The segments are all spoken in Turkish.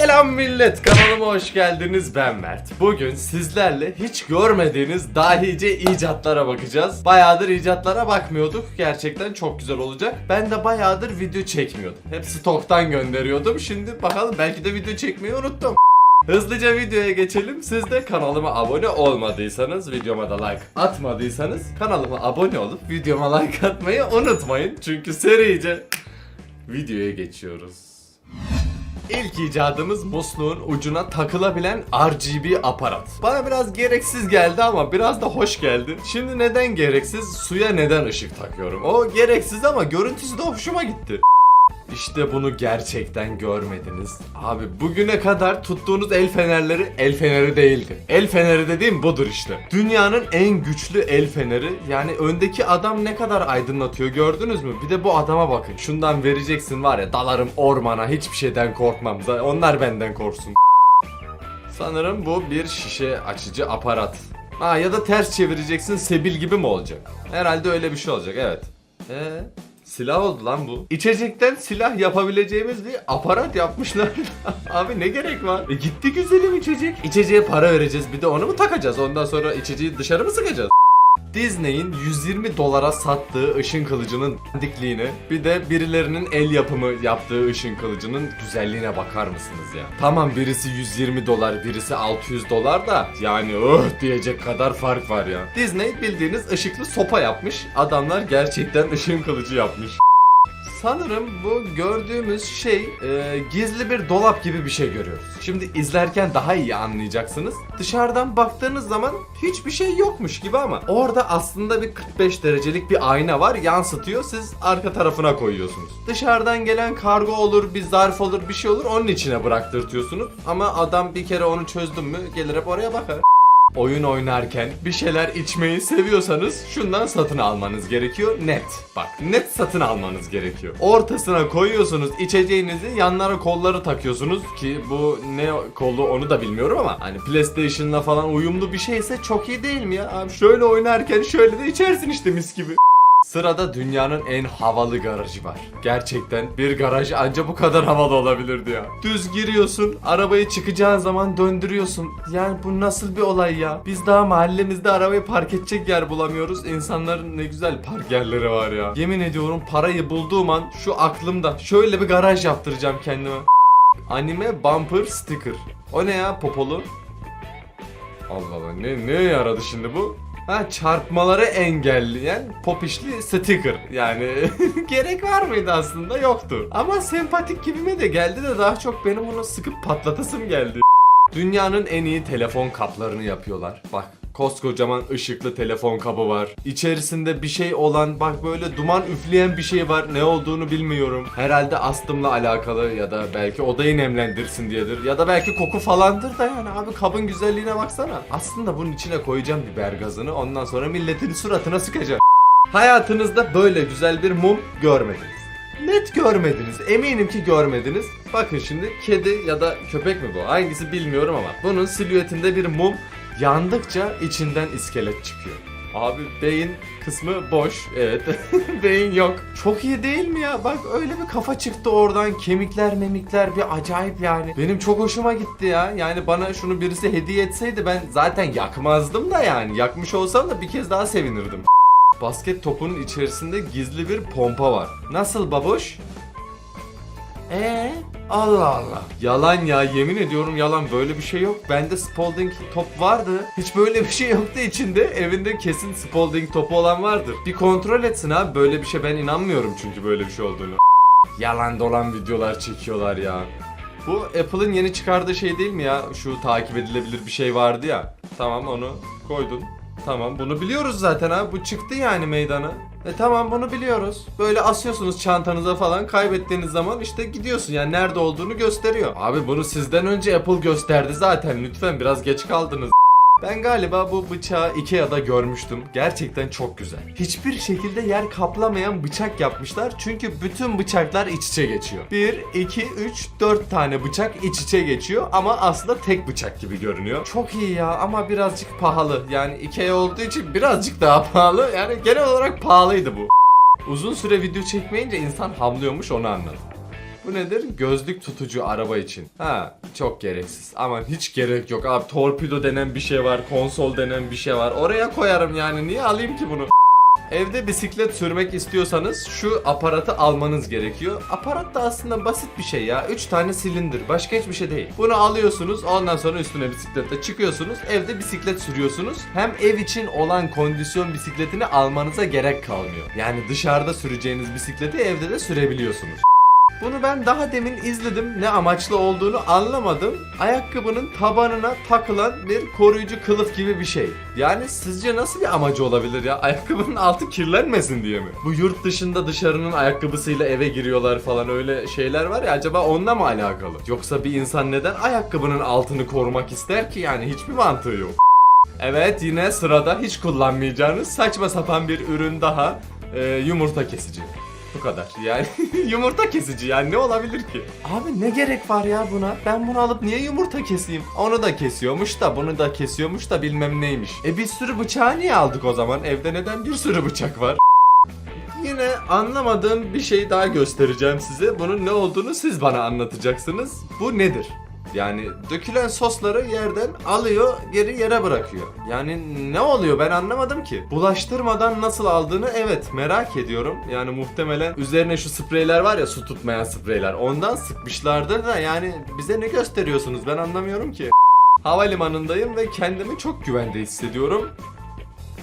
Selam millet kanalıma hoş geldiniz. Ben Mert. Bugün sizlerle hiç görmediğiniz dahice icatlara bakacağız. Bayağıdır icatlara bakmıyorduk. Gerçekten çok güzel olacak. Ben de bayağıdır video çekmiyordum. Hep stoktan gönderiyordum. Şimdi bakalım belki de video çekmeyi unuttum. Hızlıca videoya geçelim. Siz de kanalıma abone olmadıysanız, videoma da like atmadıysanız kanalıma abone olup videoma like atmayı unutmayın. Çünkü serice videoya geçiyoruz. İlk icadımız musluğun ucuna takılabilen RGB aparat. Bana biraz gereksiz geldi ama biraz da hoş geldi. Şimdi neden gereksiz? Suya neden ışık takıyorum? O gereksiz ama görüntüsü de hoşuma gitti. İşte bunu gerçekten görmediniz. Abi bugüne kadar tuttuğunuz el fenerleri el feneri değildi. El feneri dediğim budur işte. Dünyanın en güçlü el feneri. Yani öndeki adam ne kadar aydınlatıyor gördünüz mü? Bir de bu adama bakın. Şundan vereceksin var ya dalarım ormana hiçbir şeyden korkmam. Onlar benden korksun. Sanırım bu bir şişe açıcı aparat. Ha ya da ters çevireceksin sebil gibi mi olacak? Herhalde öyle bir şey olacak evet. Ee, silah oldu lan bu. İçecekten silah yapabileceğimiz bir aparat yapmışlar. Abi ne gerek var? E gitti güzelim içecek. İçeceğe para vereceğiz bir de onu mu takacağız? Ondan sonra içeceği dışarı mı sıkacağız? Disney'in 120 dolara sattığı ışın kılıcının dikliğine bir de birilerinin el yapımı yaptığı ışın kılıcının güzelliğine bakar mısınız ya? Tamam birisi 120 dolar birisi 600 dolar da yani öh diyecek kadar fark var ya. Disney bildiğiniz ışıklı sopa yapmış. Adamlar gerçekten ışın kılıcı yapmış. Sanırım bu gördüğümüz şey e, gizli bir dolap gibi bir şey görüyoruz. Şimdi izlerken daha iyi anlayacaksınız. Dışarıdan baktığınız zaman hiçbir şey yokmuş gibi ama orada aslında bir 45 derecelik bir ayna var yansıtıyor siz arka tarafına koyuyorsunuz. Dışarıdan gelen kargo olur bir zarf olur bir şey olur onun içine bıraktırtıyorsunuz. Ama adam bir kere onu çözdün mü gelir hep oraya bakar. Oyun oynarken bir şeyler içmeyi seviyorsanız şundan satın almanız gerekiyor. Net. Bak net satın almanız gerekiyor. Ortasına koyuyorsunuz içeceğinizi yanlara kolları takıyorsunuz ki bu ne kolu onu da bilmiyorum ama hani PlayStation'la falan uyumlu bir şeyse çok iyi değil mi ya? Abi şöyle oynarken şöyle de içersin işte mis gibi. Sırada dünyanın en havalı garajı var. Gerçekten bir garaj anca bu kadar havalı olabilirdi ya. Düz giriyorsun, arabayı çıkacağın zaman döndürüyorsun. Yani bu nasıl bir olay ya? Biz daha mahallemizde arabayı park edecek yer bulamıyoruz. İnsanların ne güzel park yerleri var ya. Yemin ediyorum parayı bulduğum an şu aklımda şöyle bir garaj yaptıracağım kendime. Anime bumper sticker. O ne ya popolu? Allah Allah ne ne yaradı şimdi bu? Ha çarpmaları engelleyen popişli sticker. Yani gerek var mıydı aslında? Yoktu. Ama sempatik gibime de geldi de daha çok benim onu sıkıp patlatasım geldi. Dünyanın en iyi telefon kaplarını yapıyorlar. Bak koskocaman ışıklı telefon kabı var. İçerisinde bir şey olan bak böyle duman üfleyen bir şey var. Ne olduğunu bilmiyorum. Herhalde astımla alakalı ya da belki odayı nemlendirsin diyedir. Ya da belki koku falandır da yani abi kabın güzelliğine baksana. Aslında bunun içine koyacağım biber gazını ondan sonra milletin suratına sıkacağım. Hayatınızda böyle güzel bir mum görmediniz. Net görmediniz. Eminim ki görmediniz. Bakın şimdi kedi ya da köpek mi bu? Hangisi bilmiyorum ama. Bunun silüetinde bir mum yandıkça içinden iskelet çıkıyor. Abi beyin kısmı boş. Evet. beyin yok. Çok iyi değil mi ya? Bak öyle bir kafa çıktı oradan. Kemikler memikler bir acayip yani. Benim çok hoşuma gitti ya. Yani bana şunu birisi hediye etseydi ben zaten yakmazdım da yani. Yakmış olsam da bir kez daha sevinirdim. Basket topunun içerisinde gizli bir pompa var. Nasıl baboş? Ee? Allah Allah. Yalan ya yemin ediyorum yalan böyle bir şey yok. Bende Spalding top vardı. Hiç böyle bir şey yoktu içinde. Evinde kesin Spalding topu olan vardır. Bir kontrol etsin abi böyle bir şey ben inanmıyorum çünkü böyle bir şey olduğunu. Yalan dolan videolar çekiyorlar ya. Bu Apple'ın yeni çıkardığı şey değil mi ya? Şu takip edilebilir bir şey vardı ya. Tamam onu koydun. Tamam bunu biliyoruz zaten abi. Bu çıktı yani meydana. E tamam bunu biliyoruz. Böyle asıyorsunuz çantanıza falan. Kaybettiğiniz zaman işte gidiyorsun. Yani nerede olduğunu gösteriyor. Abi bunu sizden önce Apple gösterdi zaten. Lütfen biraz geç kaldınız. Ben galiba bu bıçağı Ikea'da görmüştüm. Gerçekten çok güzel. Hiçbir şekilde yer kaplamayan bıçak yapmışlar. Çünkü bütün bıçaklar iç içe geçiyor. 1, 2, 3, 4 tane bıçak iç içe geçiyor. Ama aslında tek bıçak gibi görünüyor. Çok iyi ya ama birazcık pahalı. Yani Ikea olduğu için birazcık daha pahalı. Yani genel olarak pahalıydı bu. Uzun süre video çekmeyince insan havlıyormuş onu anladım. Bu nedir? Gözlük tutucu araba için. Ha çok gereksiz. Aman hiç gerek yok abi. Torpido denen bir şey var. Konsol denen bir şey var. Oraya koyarım yani. Niye alayım ki bunu? Evde bisiklet sürmek istiyorsanız şu aparatı almanız gerekiyor. Aparat da aslında basit bir şey ya. 3 tane silindir. Başka hiçbir şey değil. Bunu alıyorsunuz. Ondan sonra üstüne bisikletle çıkıyorsunuz. Evde bisiklet sürüyorsunuz. Hem ev için olan kondisyon bisikletini almanıza gerek kalmıyor. Yani dışarıda süreceğiniz bisikleti evde de sürebiliyorsunuz. Bunu ben daha demin izledim. Ne amaçlı olduğunu anlamadım. Ayakkabının tabanına takılan bir koruyucu kılıf gibi bir şey. Yani sizce nasıl bir amacı olabilir ya? Ayakkabının altı kirlenmesin diye mi? Bu yurt dışında dışarının ayakkabısıyla eve giriyorlar falan öyle şeyler var ya acaba onunla mı alakalı? Yoksa bir insan neden ayakkabının altını korumak ister ki yani hiçbir mantığı yok. Evet yine sırada hiç kullanmayacağınız saçma sapan bir ürün daha. Ee, yumurta kesici. Bu kadar. Yani yumurta kesici yani ne olabilir ki? Abi ne gerek var ya buna? Ben bunu alıp niye yumurta keseyim? Onu da kesiyormuş da bunu da kesiyormuş da bilmem neymiş. E bir sürü bıçağı niye aldık o zaman? Evde neden bir sürü bıçak var? Yine anlamadığım bir şey daha göstereceğim size. Bunun ne olduğunu siz bana anlatacaksınız. Bu nedir? Yani dökülen sosları yerden alıyor, geri yere bırakıyor. Yani ne oluyor ben anlamadım ki. Bulaştırmadan nasıl aldığını evet merak ediyorum. Yani muhtemelen üzerine şu spreyler var ya su tutmayan spreyler. Ondan sıkmışlardır da yani bize ne gösteriyorsunuz ben anlamıyorum ki. Havalimanındayım ve kendimi çok güvende hissediyorum.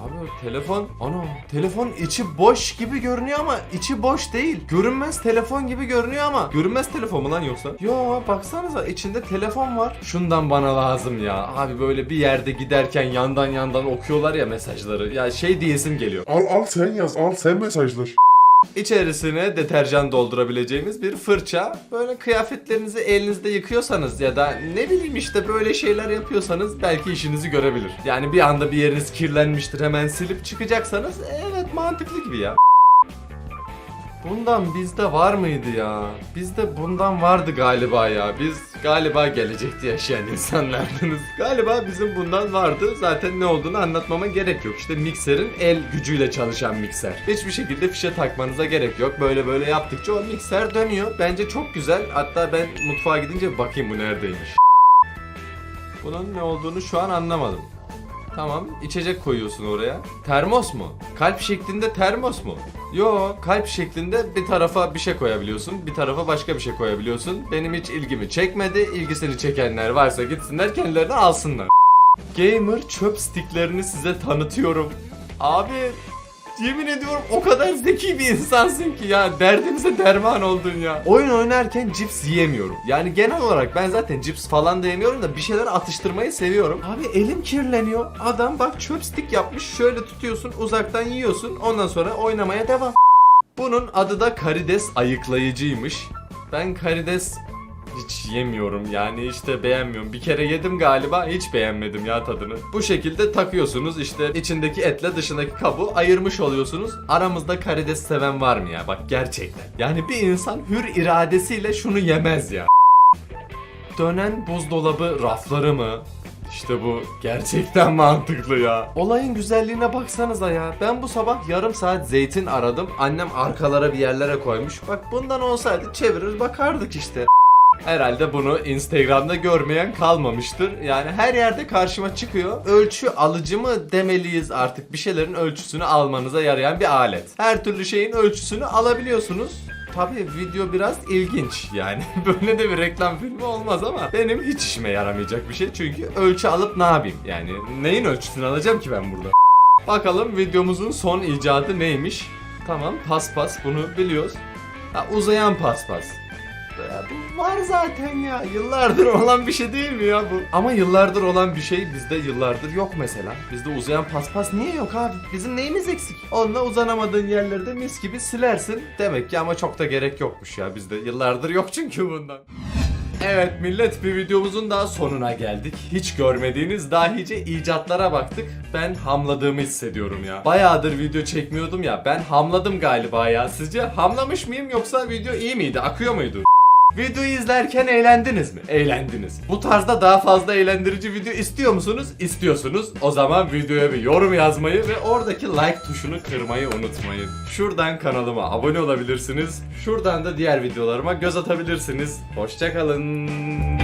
Abi telefon, ana telefon içi boş gibi görünüyor ama içi boş değil. Görünmez telefon gibi görünüyor ama görünmez telefon mu lan yoksa? Yo baksanıza içinde telefon var. Şundan bana lazım ya. Abi böyle bir yerde giderken yandan yandan okuyorlar ya mesajları. Ya şey diyesim geliyor. Al al sen yaz, al sen mesajlar. İçerisine deterjan doldurabileceğimiz bir fırça. Böyle kıyafetlerinizi elinizde yıkıyorsanız ya da ne bileyim işte böyle şeyler yapıyorsanız belki işinizi görebilir. Yani bir anda bir yeriniz kirlenmiştir hemen silip çıkacaksanız evet mantıklı gibi ya. Bundan bizde var mıydı ya? Bizde bundan vardı galiba ya. Biz galiba gelecekte yaşayan insanlardınız. Galiba bizim bundan vardı. Zaten ne olduğunu anlatmama gerek yok. İşte mikserin el gücüyle çalışan mikser. Hiçbir şekilde fişe takmanıza gerek yok. Böyle böyle yaptıkça o mikser dönüyor. Bence çok güzel. Hatta ben mutfağa gidince bakayım bu neredeymiş. Bunun ne olduğunu şu an anlamadım. Tamam, içecek koyuyorsun oraya. Termos mu? Kalp şeklinde termos mu? Yo, kalp şeklinde bir tarafa bir şey koyabiliyorsun, bir tarafa başka bir şey koyabiliyorsun. Benim hiç ilgimi çekmedi. İlgisini çekenler varsa gitsinler kendilerini alsınlar. Gamer çöp sticklerini size tanıtıyorum. Abi Yemin ediyorum o kadar zeki bir insansın ki ya derdimize derman oldun ya. Oyun oynarken cips yiyemiyorum. Yani genel olarak ben zaten cips falan da yemiyorum da bir şeyler atıştırmayı seviyorum. Abi elim kirleniyor. Adam bak çöp stick yapmış. Şöyle tutuyorsun uzaktan yiyorsun. Ondan sonra oynamaya devam. Bunun adı da karides ayıklayıcıymış. Ben karides hiç yemiyorum yani işte beğenmiyorum. Bir kere yedim galiba hiç beğenmedim ya tadını. Bu şekilde takıyorsunuz işte içindeki etle dışındaki kabuğu ayırmış oluyorsunuz. Aramızda karides seven var mı ya bak gerçekten. Yani bir insan hür iradesiyle şunu yemez ya. Dönen buzdolabı rafları mı? İşte bu gerçekten mantıklı ya. Olayın güzelliğine baksanıza ya. Ben bu sabah yarım saat zeytin aradım. Annem arkalara bir yerlere koymuş. Bak bundan olsaydı çevirir bakardık işte. Herhalde bunu Instagram'da görmeyen kalmamıştır. Yani her yerde karşıma çıkıyor. Ölçü alıcı mı demeliyiz artık bir şeylerin ölçüsünü almanıza yarayan bir alet. Her türlü şeyin ölçüsünü alabiliyorsunuz. Tabii video biraz ilginç yani böyle de bir reklam filmi olmaz ama benim hiç işime yaramayacak bir şey çünkü ölçü alıp ne yapayım yani neyin ölçüsünü alacağım ki ben burada. Bakalım videomuzun son icadı neymiş? Tamam paspas bunu biliyoruz. Ha, uzayan paspas. Ya bu var zaten ya. Yıllardır olan bir şey değil mi ya bu? Ama yıllardır olan bir şey bizde yıllardır yok mesela. Bizde uzayan paspas niye yok abi? Bizim neyimiz eksik? Onunla uzanamadığın yerleri de mis gibi silersin. Demek ki ama çok da gerek yokmuş ya. Bizde yıllardır yok çünkü bundan. Evet millet bir videomuzun daha sonuna geldik. Hiç görmediğiniz dahice icatlara baktık. Ben hamladığımı hissediyorum ya. Bayağıdır video çekmiyordum ya. Ben hamladım galiba ya. Sizce hamlamış mıyım yoksa video iyi miydi? Akıyor muydu? Videoyu izlerken eğlendiniz mi? Eğlendiniz. Bu tarzda daha fazla eğlendirici video istiyor musunuz? İstiyorsunuz. O zaman videoya bir yorum yazmayı ve oradaki like tuşunu kırmayı unutmayın. Şuradan kanalıma abone olabilirsiniz. Şuradan da diğer videolarıma göz atabilirsiniz. Hoşçakalın.